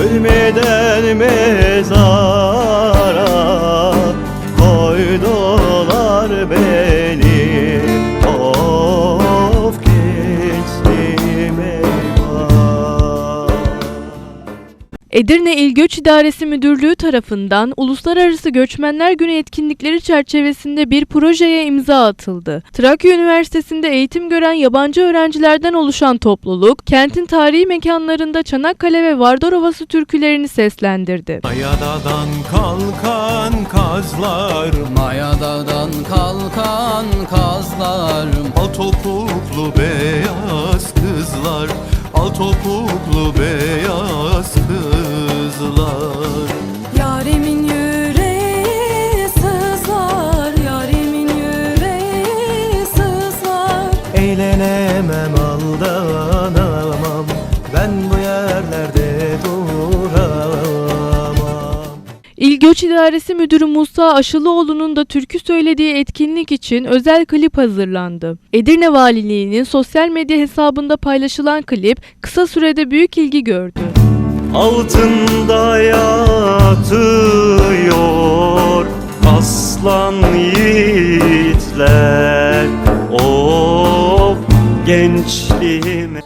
Ölmeden mezar Edirne İl Göç İdaresi Müdürlüğü tarafından Uluslararası Göçmenler Günü etkinlikleri çerçevesinde bir projeye imza atıldı. Trakya Üniversitesi'nde eğitim gören yabancı öğrencilerden oluşan topluluk, kentin tarihi mekanlarında Çanakkale ve Vardar Ovası türkülerini seslendirdi. Mayadadan kalkan kazlar Mayadadan kalkan kazlar Al topuklu beyaz kızlar Al topuklu beyaz Eğlenemem aldanamam Ben bu yerlerde duramam İl Göç İdaresi Müdürü Musa Aşılıoğlu'nun da türkü söylediği etkinlik için özel klip hazırlandı. Edirne Valiliği'nin sosyal medya hesabında paylaşılan klip kısa sürede büyük ilgi gördü. Altında yatıyor aslan yiğitler 괜찮네